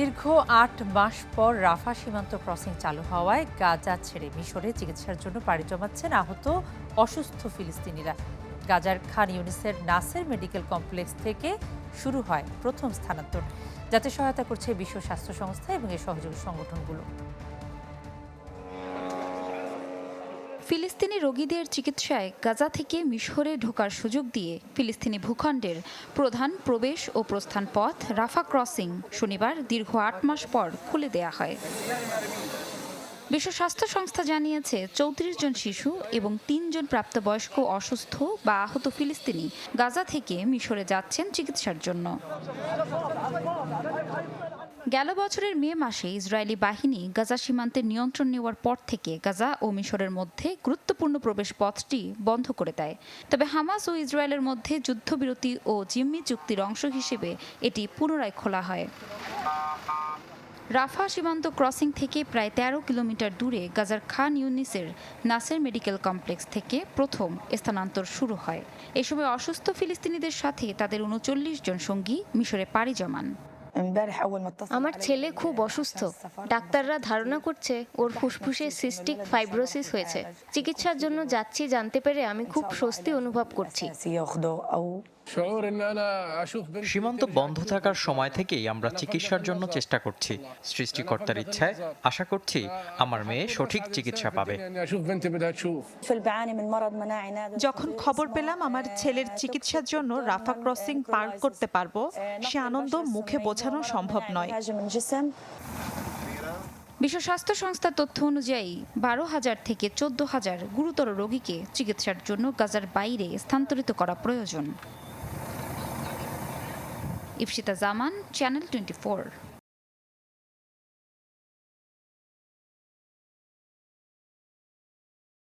দীর্ঘ আট মাস পর রাফা সীমান্ত ক্রসিং চালু হওয়ায় গাজা ছেড়ে মিশরে চিকিৎসার জন্য পাড়ি জমাচ্ছেন আহত অসুস্থ ফিলিস্তিনিরা। গাজার খান ইউনিসের নাসের মেডিকেল কমপ্লেক্স থেকে শুরু হয় প্রথম স্থানান্তর, যাতে সহায়তা করছে বিশ্ব স্বাস্থ্য সংস্থা এবং এর সহযোগী সংগঠনগুলো। ফিলিস্তিনি রোগীদের চিকিৎসায় গাজা থেকে মিশরে ঢোকার সুযোগ দিয়ে ফিলিস্তিনি ভূখণ্ডের প্রধান প্রবেশ ও প্রস্থান পথ রাফা ক্রসিং শনিবার দীর্ঘ আট মাস পর খুলে দেয়া হয়। বিশ্ব স্বাস্থ্য সংস্থা জানিয়েছে, চৌত্রিশ জন শিশু এবং তিনজন প্রাপ্তবয়স্ক অসুস্থ বা আহত ফিলিস্তিনি গাজা থেকে মিশরে যাচ্ছেন চিকিৎসার জন্য। গেল বছরের মে মাসে ইসরায়েলি বাহিনী গাজা সীমান্তের নিয়ন্ত্রণ নেওয়ার পর থেকে গাজা ও মিশরের মধ্যে গুরুত্বপূর্ণ প্রবেশ পথটি বন্ধ করে দেয়। তবে হামাস ও ইসরায়েলের মধ্যে যুদ্ধবিরতি ও জিম্মি চুক্তির অংশ হিসেবে এটি পুনরায় খোলা হয়। রাফা সীমান্ত ক্রসিং থেকে প্রায় ১৩ কিলোমিটার দূরে গাজার খান ইউনিসের নাসের মেডিকেল কমপ্লেক্স থেকে প্রথম স্থানান্তর শুরু হয়। এ সময় অসুস্থ ফিলিস্তিনিদের সাথে তাদের উনচল্লিশ জন সঙ্গী মিশরে পাড়ি জমান। আমার ছেলে খুব অসুস্থ। ডাক্তাররা ধারণা করছে ওর ফুসফুসে সিস্টিক ফাইব্রোসিস হয়েছে। চিকিৎসার জন্য যাচ্ছি জানতে পেরে আমি খুব স্বস্তি অনুভব করছি। সীমান্ত বন্ধ থাকার সময় থেকেই আমরা চিকিৎসার জন্য চেষ্টা করছি। সৃষ্টিকর্তার ইচ্ছায় আশা করছি আমার মেয়ে সঠিক চিকিৎসা পাবে। যখন খবর পেলাম আমার ছেলের চিকিৎসার জন্য রাফা ক্রসিং পার করতে পারব সে আনন্দ মুখে বোঝা বোঝানো সম্ভব নয়। বিশ্ব স্বাস্থ্য সংস্থার তথ্য অনুযায়ী, বারো হাজার থেকে চোদ্দ হাজার গুরুতর রোগীকে চিকিৎসার জন্য গাজার বাইরে স্থানান্তরিত করা প্রয়োজন। ইফসিতা জামান, চ্যানেল টোয়েন্টি